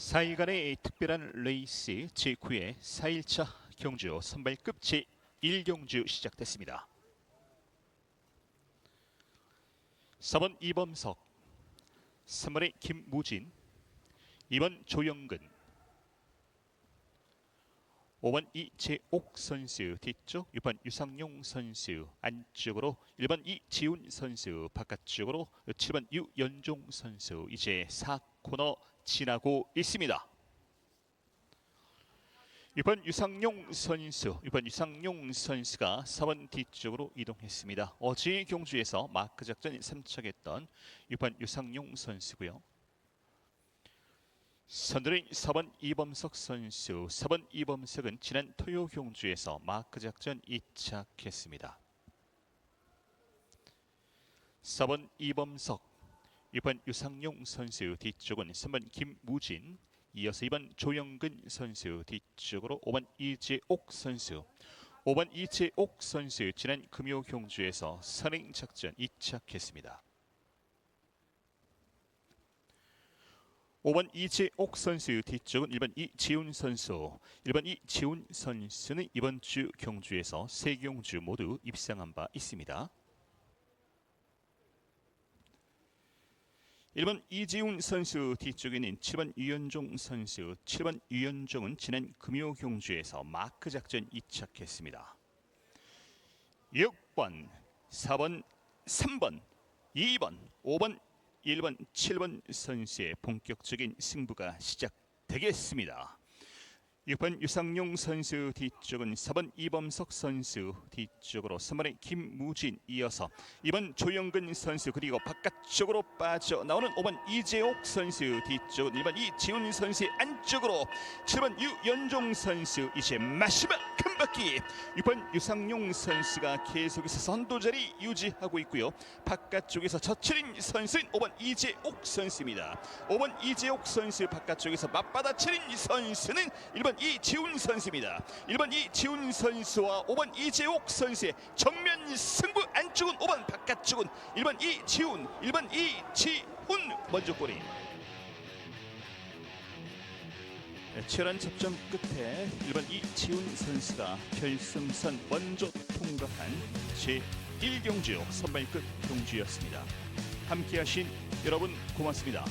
4일간의 특별한 레이스 제9회 4일차 경주 선발급 제1경주 시작됐습니다. 4번 이범석 3번의 김무진 2번 조영근 5번 이재옥 선수 뒤쪽 6번 유상용 선수 안쪽으로 1번 이지훈 선수 바깥쪽으로 7번 유연종 선수 이제 4코너 지나고 있습니다. 6번 유상용 선수, 6번 유상용 선수가 4번 뒤쪽으로 이동했습니다. 어제 경주에서 마크 작전 3척했던 6번 유상용 선수고요. 선두는 4번 이범석 선수, 4번 이범석은 지난 토요 경주에서 마크 작전 2착했습니다. 4번 이범석, 6번 유상용 선수 뒤쪽은 3번 김무진, 이어서 2번 조영근 선수 뒤쪽으로 5번 이재옥 선수, 5번 이재옥 선수 지난 금요 경주에서 선행 작전 2착했습니다. 5번 이재옥 선수 뒤쪽은 1번 이지훈 선수 1번 이지훈 선수는 이번 주 경주에서 세 경주 모두 입상한 바 있습니다. 1번 이지훈 선수 뒤쪽에는 7번 유현종 선수 7번 유현종은 지난 금요 경주에서 마크 작전 2착했습니다. 6번 4번 3번 2번 5번 1번, 7번 선수의 본격적인 승부가 시작되겠습니다. 6번 유상용 선수 뒤쪽은 4번 이범석 선수 뒤쪽으로 3번의 김무진 이어서 2번 조영근 선수 그리고 바깥쪽으로 빠져나오는 5번 이재옥 선수 뒤쪽은 1번 이지훈 선수의 안쪽으로 7번 유연종 선수 이제 마지막 큰 바퀴. 6번 유상용 선수가 계속해서 선두자리 유지하고 있고요. 바깥쪽에서 저치린 선수인 5번 이재옥 선수입니다. 5번 이재옥 선수 바깥쪽에서 맞받아치린 선수는 1번 이지훈 선수입니다 1번 이지훈 선수와 5번 이재옥 선수의 정면 승부 안쪽은 5번 바깥쪽은 1번 이지훈 1번 이지훈 먼저 꼬리 네, 치열한 접전 끝에 1번 이지훈 선수가 결승선 먼저 통과한 제1경주 선발급 경주였습니다. 함께하신 여러분 고맙습니다.